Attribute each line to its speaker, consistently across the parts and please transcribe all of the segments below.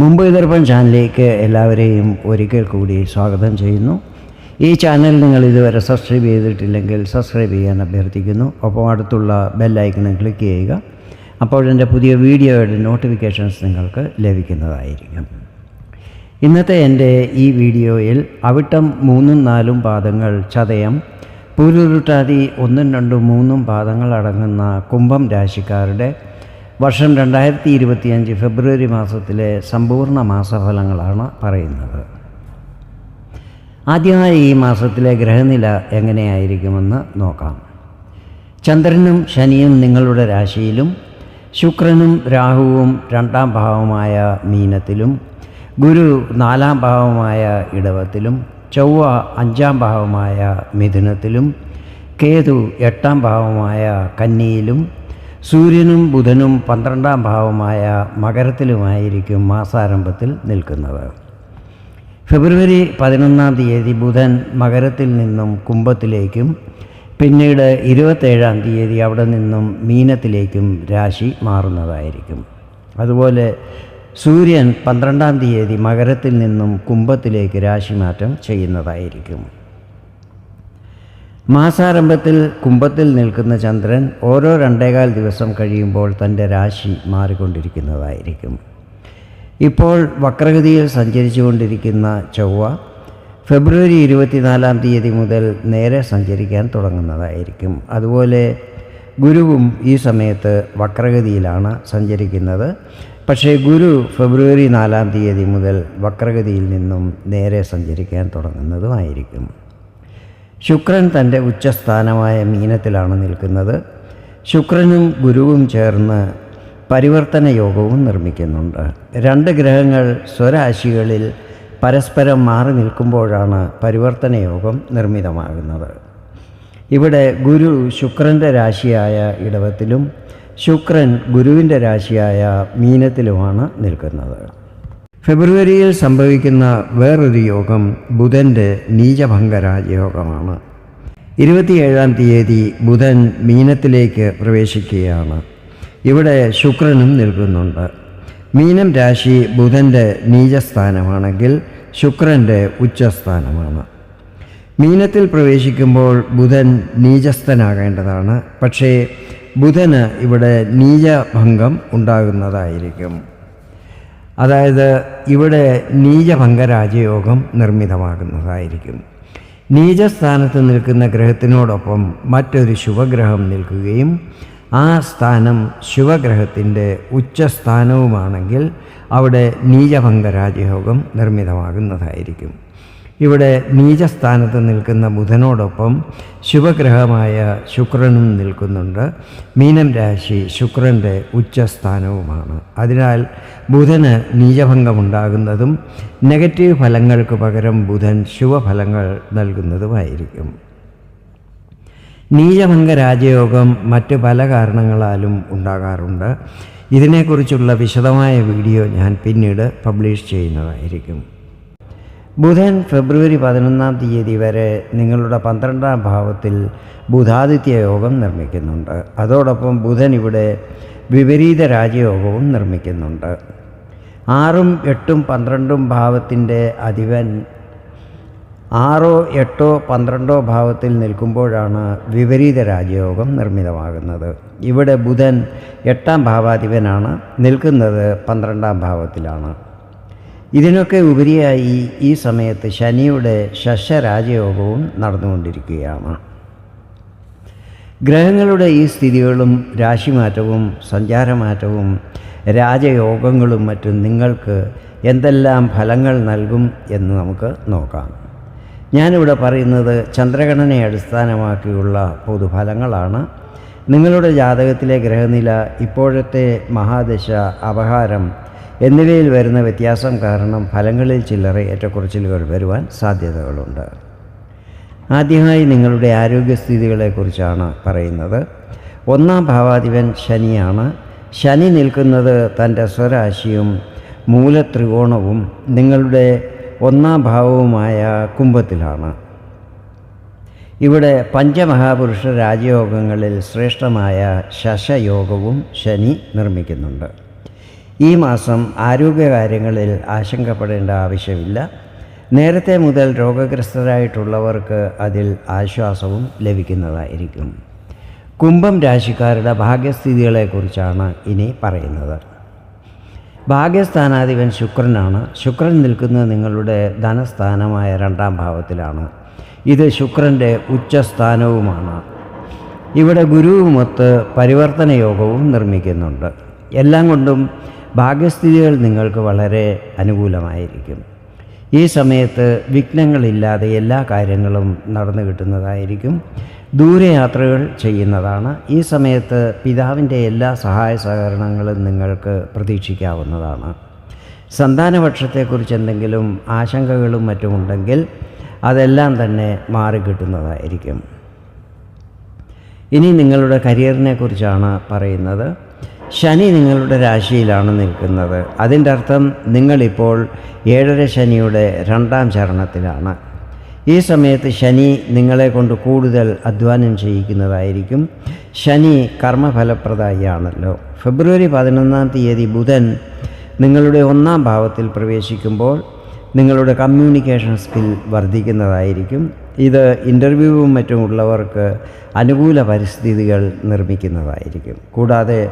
Speaker 1: മുംബൈ ദർപ്പൺ ചാനലിലേക്ക് എല്ലാവരെയും ഒരിക്കൽ കൂടി സ്വാഗതം ചെയ്യുന്നു. ഈ ചാനൽ നിങ്ങൾ ഇതുവരെ സബ്സ്ക്രൈബ് ചെയ്തിട്ടില്ലെങ്കിൽ സബ്സ്ക്രൈബ് ചെയ്യാൻ അഭ്യർത്ഥിക്കുന്നു. ഒപ്പം അടുത്തുള്ള ബെല്ലൈക്കണിൽ ക്ലിക്ക് ചെയ്യുക. അപ്പോൾ എന്റെ പുതിയ വീഡിയോയുടെ നോട്ടിഫിക്കേഷൻസ് നിങ്ങൾക്ക് ലഭിക്കുന്നതായിരിക്കും. ഇന്നത്തെ എന്റെ ഈ വീഡിയോയിൽ അവിട്ടം മൂന്നും നാലും പാദങ്ങൾ ചതയം പൂരുരുട്ടാതി ഒന്നും രണ്ടും മൂന്നും പാദങ്ങൾ അടങ്ങുന്ന കുംഭം രാശിക്കാരുടെ വർഷം രണ്ടായിരത്തി ഇരുപത്തിയഞ്ച് ഫെബ്രുവരി മാസത്തിലെ സമ്പൂർണ മാസഫലങ്ങളാണ് പറയുന്നത്. ആദ്യമായി ഈ മാസത്തിലെ ഗ്രഹനില എങ്ങനെയായിരിക്കുമെന്ന് നോക്കാം. ചന്ദ്രനും ശനിയും നിങ്ങളുടെ രാശിയിലും ശുക്രനും രാഹുവും രണ്ടാം ഭാവമായ മീനത്തിലും ഗുരു നാലാം ഭാവമായ ഇടവത്തിലും ചൊവ്വ അഞ്ചാം ഭാവമായ മിഥുനത്തിലും കേതു എട്ടാം ഭാവമായ കന്നിയിലും സൂര്യനും ബുധനും പന്ത്രണ്ടാം ഭാവമായ മകരത്തിലുമായിരിക്കും മാസാരംഭത്തിൽ നിൽക്കുന്നത്. ഫെബ്രുവരി പതിനൊന്നാം തീയതി ബുധൻ മകരത്തിൽ നിന്നും കുംഭത്തിലേക്കും പിന്നീട് ഇരുപത്തേഴാം തീയതി അവിടെ നിന്നും മീനത്തിലേക്കും രാശി മാറുന്നതായിരിക്കും. അതുപോലെ സൂര്യൻ പന്ത്രണ്ടാം തീയതി മകരത്തിൽ നിന്നും കുംഭത്തിലേക്ക് രാശിമാറ്റം ചെയ്യുന്നതായിരിക്കും. മാസാരംഭത്തിൽ കുംഭത്തിൽ നിൽക്കുന്ന ചന്ദ്രൻ ഓരോ രണ്ടേകാൽ ദിവസം കഴിയുമ്പോൾ തന്റെ രാശി മാറിക്കൊണ്ടിരിക്കുന്നതായിരിക്കും. ഇപ്പോൾ വക്രഗതിയിൽ സഞ്ചരിച്ചുകൊണ്ടിരിക്കുന്ന ചൊവ്വ ഫെബ്രുവരി ഇരുപത്തിനാലാം തീയതി മുതൽ നേരെ സഞ്ചരിക്കാൻ തുടങ്ങുന്നതായിരിക്കും. അതുപോലെ ഗുരുവും ഈ സമയത്ത് വക്രഗതിയിലാണ് സഞ്ചരിക്കുന്നത്. പക്ഷേ ഗുരു ഫെബ്രുവരി നാലാം തീയതി മുതൽ വക്രഗതിയിൽ നിന്നും നേരെ സഞ്ചരിക്കാൻ തുടങ്ങുന്നതുമായിരിക്കും. ശുക്രൻ തന്റെ ഉച്ചസ്ഥാനമായ മീനത്തിലാണ് നിൽക്കുന്നത്. ശുക്രനും ഗുരുവും ചേർന്ന് പരിവർത്തന യോഗവും നിർമ്മിക്കുന്നുണ്ട്. രണ്ട് ഗ്രഹങ്ങൾ സ്വരാശികളിൽ പരസ്പരം മാറി നിൽക്കുമ്പോഴാണ് പരിവർത്തന യോഗം നിർമ്മിതമാകുന്നത്. ഇവിടെ ഗുരു ശുക്രന്റെ രാശിയായ ഇടവത്തിലും ശുക്രൻ ഗുരുവിന്റെ രാശിയായ മീനത്തിലുമാണ് നിൽക്കുന്നത്. ഫെബ്രുവരിയിൽ സംഭവിക്കുന്ന വേറൊരു യോഗം ബുധന്റെ നീചഭംഗരാജ യോഗമാണ്. ഇരുപത്തിയേഴാം തീയതി ബുധൻ മീനത്തിലേക്ക് പ്രവേശിക്കുകയാണ്. ഇവിടെ ശുക്രനും നിൽക്കുന്നുണ്ട്. മീനം രാശി ബുധന്റെ നീചസ്ഥാനമാണെങ്കിൽ ശുക്രന്റെ ഉച്ചസ്ഥാനമാണ്. മീനത്തിൽ പ്രവേശിക്കുമ്പോൾ ബുധൻ നീചസ്ഥനാകേണ്ടതാണ്. പക്ഷേ ബുധന് ഇവിടെ നീചഭംഗം ഉണ്ടാകുന്നതായിരിക്കും. അതായത് ഇവിടെ നീചഭംഗ രാജയോഗം നിർമ്മിതമാകുന്നതായിരിക്കും നീചസ്ഥാനത്ത് നിൽക്കുന്ന ഗ്രഹത്തിനോടൊപ്പം മറ്റൊരു ശുഭഗ്രഹം നിൽക്കുകയും ആ സ്ഥാനം ശുഭഗ്രഹത്തിന്റെ ഉച്ചസ്ഥാനവുമാണെങ്കിൽ അവിടെ നീചഭംഗ രാജയോഗം നിർമ്മിതമാകുന്നതായിരിക്കും. ഇവിടെ നീചസ്ഥാനത്ത് നിൽക്കുന്ന ബുധനോടൊപ്പം ശുഭഗ്രഹമായ ശുക്രനും നിൽക്കുന്നുണ്ട്. മീനം രാശി ശുക്രന്റെ ഉച്ചസ്ഥാനവുമാണ്. അതിനാൽ ബുധന് നീചഭംഗമുണ്ടാകുന്നതും നെഗറ്റീവ് ഫലങ്ങൾക്ക് പകരം ബുധൻ ശുഭഫലങ്ങൾ നൽകുന്നതുമായിരിക്കും. നീചഭംഗ രാജയോഗം മറ്റ് പല കാരണങ്ങളാലും ഉണ്ടാകാറുണ്ട്. ഇതിനെക്കുറിച്ചുള്ള വിശദമായ വീഡിയോ ഞാൻ പിന്നീട് പബ്ലിഷ് ചെയ്യുന്നതായിരിക്കും. ബുധൻ ഫെബ്രുവരി പതിനൊന്നാം തീയതി വരെ നിങ്ങളുടെ പന്ത്രണ്ടാം ഭാവത്തിൽ ബുധാദിത്യ യോഗം നിർമ്മിക്കുന്നുണ്ട്. അതോടൊപ്പം ബുധൻ ഇവിടെ വിപരീത രാജയോഗവും നിർമ്മിക്കുന്നുണ്ട്. ആറും എട്ടും പന്ത്രണ്ടും ഭാവത്തിന്റെ അധിപൻ ആറോ എട്ടോ പന്ത്രണ്ടോ ഭാവത്തിൽ നിൽക്കുമ്പോഴാണ് വിപരീത രാജയോഗം നിർമ്മിതമാകുന്നത്. ഇവിടെ ബുധൻ എട്ടാം ഭാവാധിപനാണ്. നിൽക്കുന്നത് പന്ത്രണ്ടാം ഭാവത്തിലാണ്. ഇതിനൊക്കെ ഉപരിയായി ഈ സമയത്ത് ശനിയുടെ ശശരാജയോഗവും നടന്നുകൊണ്ടിരിക്കുകയാണ്. ഗ്രഹങ്ങളുടെ ഈ സ്ഥിതികളും രാശിമാറ്റവും സഞ്ചാരമാറ്റവും രാജയോഗങ്ങളും മറ്റും നിങ്ങൾക്ക് എന്തെല്ലാം ഫലങ്ങൾ നൽകും എന്ന് നമുക്ക് നോക്കാം. ഞാനിവിടെ പറയുന്നത് ചന്ദ്രഗണനയെ അടിസ്ഥാനമാക്കിയുള്ള പൊതുഫലങ്ങളാണ്. നിങ്ങളുടെ ജാതകത്തിലെ ഗ്രഹനില ഇപ്പോഴത്തെ മഹാദശ അപഹാരം എന്നിവയിൽ വരുന്ന വ്യത്യാസം കാരണം ഫലങ്ങളിൽ ചില്ലറ ഏറ്റക്കുറച്ചിലുകൾ വരുവാൻ സാധ്യതകളുണ്ട്. ആദ്യമായി നിങ്ങളുടെ ആരോഗ്യസ്ഥിതികളെക്കുറിച്ചാണ് പറയുന്നത്. ഒന്നാം ഭാവാധിപൻ ശനിയാണ്. ശനി നിൽക്കുന്നത് തന്റെ സ്വരാശിയും മൂലത്രികോണവും നിങ്ങളുടെ ഒന്നാം ഭാവവുമായ കുംഭത്തിലാണ്. ഇവിടെ പഞ്ചമഹാപുരുഷ രാജയോഗങ്ങളിൽ ശ്രേഷ്ഠമായ ശശയോഗവും ശനി നിർമ്മിക്കുന്നുണ്ട്. ഈ മാസം ആരോഗ്യകാര്യങ്ങളിൽ ആശങ്കപ്പെടേണ്ട ആവശ്യമില്ല. നേരത്തെ മുതൽ രോഗഗ്രസ്തരായിട്ടുള്ളവർക്ക് അതിൽ ആശ്വാസവും ലഭിക്കുന്നതായിരിക്കും. കുംഭം രാശിക്കാരുടെ ഭാഗ്യസ്ഥിതികളെക്കുറിച്ചാണ് ഇനി പറയുന്നത്. ഭാഗ്യസ്ഥാനാധിപൻ ശുക്രനാണ്. ശുക്രൻ നിൽക്കുന്നത് നിങ്ങളുടെ ധനസ്ഥാനമായ രണ്ടാം ഭാവത്തിലാണ്. ഇത് ശുക്രന്റെ ഉച്ചസ്ഥാനവുമാണ്. ഇവിടെ ഗുരുവുമൊത്ത് പരിവർത്തന യോഗവും നിർമ്മിക്കുന്നുണ്ട്. എല്ലാം കൊണ്ടും ഭാഗ്യസ്ഥിതികൾ നിങ്ങൾക്ക് വളരെ അനുകൂലമായിരിക്കും. ഈ സമയത്ത് വിഘ്നങ്ങളില്ലാതെ എല്ലാ കാര്യങ്ങളും നടന്നു കിട്ടുന്നതായിരിക്കും. ദൂരയാത്രകൾ ചെയ്യുന്നതാണ്. ഈ സമയത്ത് പിതാവിന്റെ എല്ലാ സഹായ സഹകരണങ്ങളും നിങ്ങൾക്ക് പ്രതീക്ഷിക്കാവുന്നതാണ്. സന്താനപക്ഷത്തെക്കുറിച്ച് എന്തെങ്കിലും ആശങ്കകളും മറ്റുമുണ്ടെങ്കിൽ അതെല്ലാം തന്നെ മാറിക്കിട്ടുന്നതായിരിക്കും ഇനി നിങ്ങളുടെ കരിയറിനെ കുറിച്ചാണ് പറയുന്നത്. ശനി നിങ്ങളുടെ രാശിയിലാണ് നിൽക്കുന്നത്. അതിന്റെ അർത്ഥം നിങ്ങളിപ്പോൾ ഏഴര ശനിയുടെ രണ്ടാം ചരണത്തിലാണ്. ഈ സമയത്ത് ശനി നിങ്ങളെ കൊണ്ട് കൂടുതൽ അധ്വാനം ചെയ്യിക്കുന്നതായിരിക്കും. ശനി കർമ്മഫലപ്രദായിയാണല്ലോ. ഫെബ്രുവരി പതിനൊന്നാം തീയതി ബുധൻ നിങ്ങളുടെ ഒന്നാം ഭാവത്തിൽ പ്രവേശിക്കുമ്പോൾ നിങ്ങളുടെ കമ്മ്യൂണിക്കേഷൻ സ്കിൽ വർദ്ധിക്കുന്നതായിരിക്കും. ഇത് ഇന്റർവ്യൂവും മറ്റും ഉള്ളവർക്ക് അനുകൂല പരിസ്ഥിതികൾ നിർമ്മിക്കുന്നതായിരിക്കും. കൂടാതെ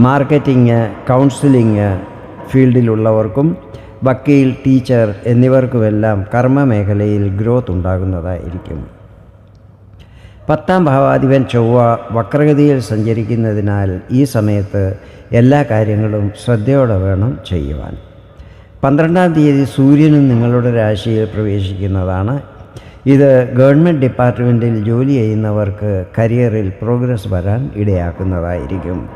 Speaker 1: മാർക്കറ്റിംഗ് കൗൺസിലിംഗ് ഫീൽഡിലുള്ളവർക്കും വക്കീൽ ടീച്ചർ എന്നിവർക്കുമെല്ലാം കർമ്മ മേഖലയിൽ ഗ്രോത്ത് ഉണ്ടാകുന്നതായിരിക്കും. പത്താം ഭാവാധിപൻ ചൊവ്വ വക്രഗതിയിൽ സഞ്ചരിക്കുന്നതിനാൽ ഈ സമയത്ത് എല്ലാ കാര്യങ്ങളും ശ്രദ്ധയോടെ വേണം ചെയ്യുവാൻ. പന്ത്രണ്ടാം തീയതി സൂര്യനും നിങ്ങളുടെ രാശിയിൽ പ്രവേശിക്കുന്നതാണ് ഇത് ഗവൺമെന്റ് ഡിപ്പാർട്ട്മെന്റിൽ ജോലി ചെയ്യുന്നവർക്ക് കരിയറിൽ പ്രോഗ്രസ് വരാൻ ഇടയാക്കുന്നതായിരിക്കും.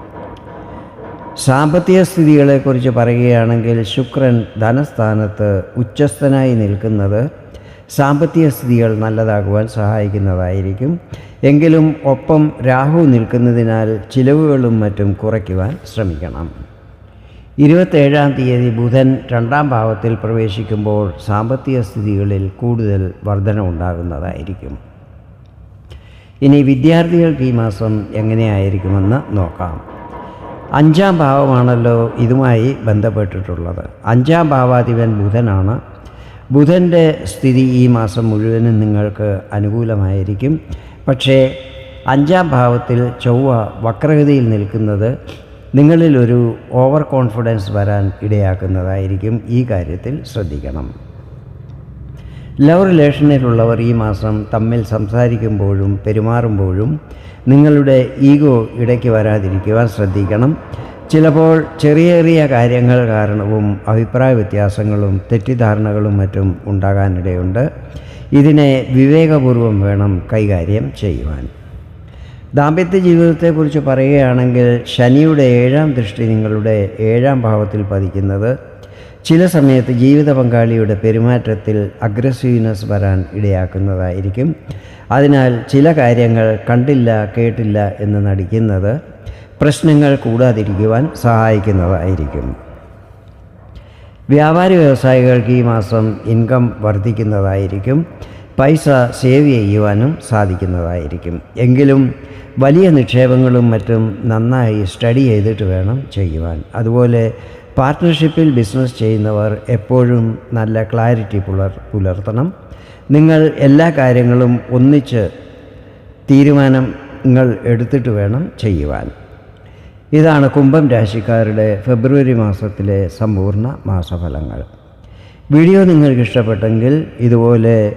Speaker 1: സാമ്പത്തിക സ്ഥിതികളെക്കുറിച്ച് പറയുകയാണെങ്കിൽ ശുക്രൻ ധനസ്ഥാനത്ത് ഉച്ചസ്ഥനായി നിൽക്കുന്നത് സാമ്പത്തിക സ്ഥിതികൾ നല്ലതാകുവാൻ സഹായിക്കുന്നതായിരിക്കും. എങ്കിലും ഒപ്പം രാഹു നിൽക്കുന്നതിനാൽ ചിലവുകളും മറ്റും കുറയ്ക്കുവാൻ ശ്രമിക്കണം. ഇരുപത്തേഴാം തീയതി ബുധൻ രണ്ടാം ഭാവത്തിൽ പ്രവേശിക്കുമ്പോൾ സാമ്പത്തിക സ്ഥിതികളിൽ കൂടുതൽ വർധന ഉണ്ടാകുന്നതായിരിക്കും. ഇനി വിദ്യാർത്ഥികൾക്ക് ഈ മാസം എങ്ങനെയായിരിക്കുമെന്ന് നോക്കാം. അഞ്ചാം ഭാവമാണല്ലോ ഇതുമായി ബന്ധപ്പെട്ടിട്ടുള്ളത്. അഞ്ചാം ഭാവാധിപൻ ബുധനാണ്. ബുധന്റെ സ്ഥിതി ഈ മാസം മുഴുവനും നിങ്ങൾക്ക് അനുകൂലമായിരിക്കും. പക്ഷേ അഞ്ചാം ഭാവത്തിൽ ചൊവ്വ വക്രഗതിയിൽ നിൽക്കുന്നത് നിങ്ങളിൽ ഒരു ഓവർ കോൺഫിഡൻസ് വരാൻ ഇടയാക്കുന്നതായിരിക്കും ഈ കാര്യത്തിൽ ശ്രദ്ധിക്കണം. ലവ് റിലേഷനിലുള്ളവർ ഈ മാസം തമ്മിൽ സംസാരിക്കുമ്പോഴും പെരുമാറുമ്പോഴും നിങ്ങളുടെ ഈഗോ ഇടയ്ക്ക് വരാതിരിക്കുവാൻ ശ്രദ്ധിക്കണം. ചിലപ്പോൾ ചെറിയ ചെറിയ കാര്യങ്ങൾ കാരണവും അഭിപ്രായ വ്യത്യാസങ്ങളും തെറ്റിദ്ധാരണകളും മറ്റും ഉണ്ടാകാനിടയുണ്ട്. ഇതിനെ വിവേകപൂർവം വേണം കൈകാര്യം ചെയ്യുവാൻ. ദാമ്പത്യ ജീവിതത്തെക്കുറിച്ച് പറയുകയാണെങ്കിൽ ശനിയുടെ ഏഴാം ദൃഷ്ടി നിങ്ങളുടെ ഏഴാം ഭാവത്തിൽ പതിക്കുന്നത് ചില സമയത്ത് ജീവിത പങ്കാളിയുടെ പെരുമാറ്റത്തിൽ അഗ്രസീവ്നെസ് വരാൻ ഇടയാക്കുന്നതായിരിക്കും. അതിനാൽ ചില കാര്യങ്ങൾ കണ്ടില്ല കേട്ടില്ല എന്ന് നടിക്കുന്നത് പ്രശ്നങ്ങൾ കൂടാതിരിക്കുവാൻ സഹായിക്കുന്നതായിരിക്കും. വ്യാപാരി വ്യവസായികൾക്ക് ഈ മാസം ഇൻകം വർദ്ധിക്കുന്നതായിരിക്കും. പൈസ സേവ് ചെയ്യുവാനും സാധിക്കുന്നതായിരിക്കും. എങ്കിലും വലിയ നിക്ഷേപങ്ങളും മറ്റും നന്നായി സ്റ്റഡി ചെയ്തിട്ട് വേണം ചെയ്യുവാൻ. അതുപോലെ പാർട്ട്ണർഷിപ്പിൽ ബിസിനസ് ചെയ്യുന്നവർ എപ്പോഴും നല്ല ക്ലാരിറ്റി പുലർ പുലർത്തണം. നിങ്ങൾ എല്ലാ കാര്യങ്ങളും ഒന്നിച്ച് തീരുമാനങ്ങൾ എടുത്തിട്ട് വേണം ചെയ്യുവാൻ. ഇതാണ് കുംഭം രാശിക്കാരുടെ ഫെബ്രുവരി മാസത്തിലെ സമ്പൂർണ മാസഫലങ്ങൾ. വീഡിയോ നിങ്ങൾക്ക് ഇഷ്ടപ്പെട്ടെങ്കിൽ ഇതുപോലെ